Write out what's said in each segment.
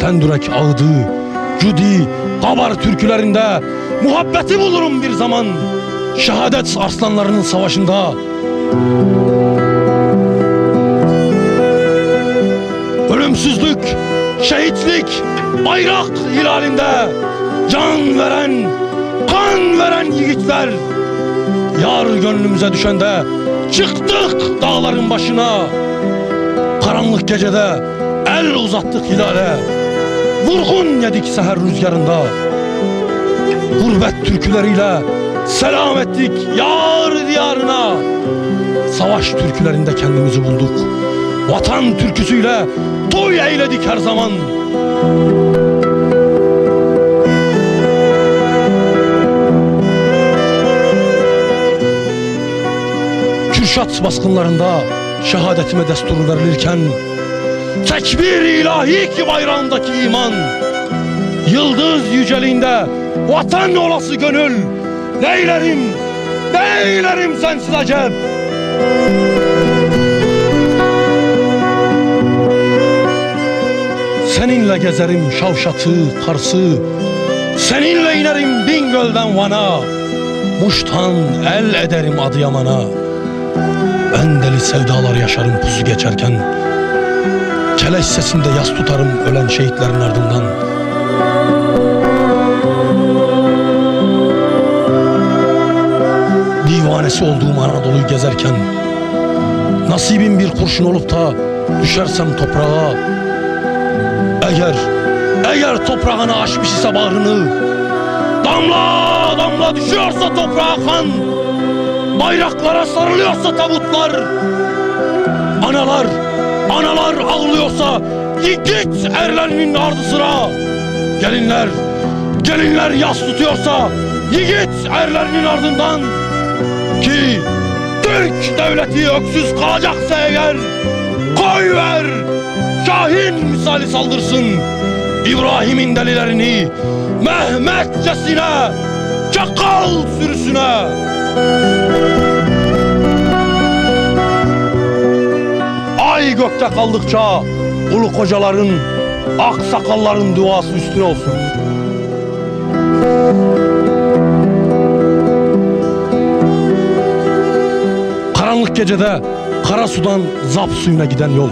tendürek ağdı, cudi, kabar türkülerinde muhabbeti bulurum bir zaman. Şehadet arslanlarının savaşında. Ölümsüzlük, şehitlik, bayrak hilalinde can veren, kan veren yiğitler. Yar gönlümüze düşende çıktık dağların başına. Karanlık gecede el uzattık hilale. Vurgun yedik seher rüzgarında. Gurbet türküleriyle selam ettik yar diyarına. Savaş türkülerinde kendimizi bulduk. Vatan türküsüyle toy eyledik her zaman. Kürşat baskınlarında şehadetime destur verilirken Tekbir ilahi ki bayrağındaki iman. Yıldız yüceliğinde vatan olası gönül. Neylerim, neylerim sensiz acep Seninle gezerim Şavşat'ı, Kars'ı Seninle inerim Bingöl'den Van'a. Muş'tan el ederim Adıyaman'a. Ben deli sevdalar yaşarım pusu geçerken Keleş sesinde yas tutarım ölen şehitlerin ardından. Divanesi olduğum Anadolu'yu gezerken Nasibim bir kurşun olup da düşersem toprağa Eğer, eğer toprağını aşmış ise bağrını Damla damla düşüyorsa toprağa kan Bayraklara sarılıyorsa tabutlar Analar, ağlıyorsa Yiğit erlerinin ardı sıra Gelinler, gelinler yas tutuyorsa Yiğit erlerinin ardından. Ki Türk devleti öksüz kalacaksa eğer Koy ver Şahin misali saldırsın. İbrahim'in delilerini Mehmetçesine Çakal sürüsüne gökte kaldıkça ulu kocaların, ak sakalların duası üstüne olsun. Karanlık gecede kara sudan zap suyuna giden yol.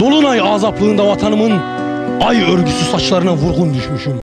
Dolunay azaplığında vatanımın ay örgüsü saçlarına vurgun düşmüşüm.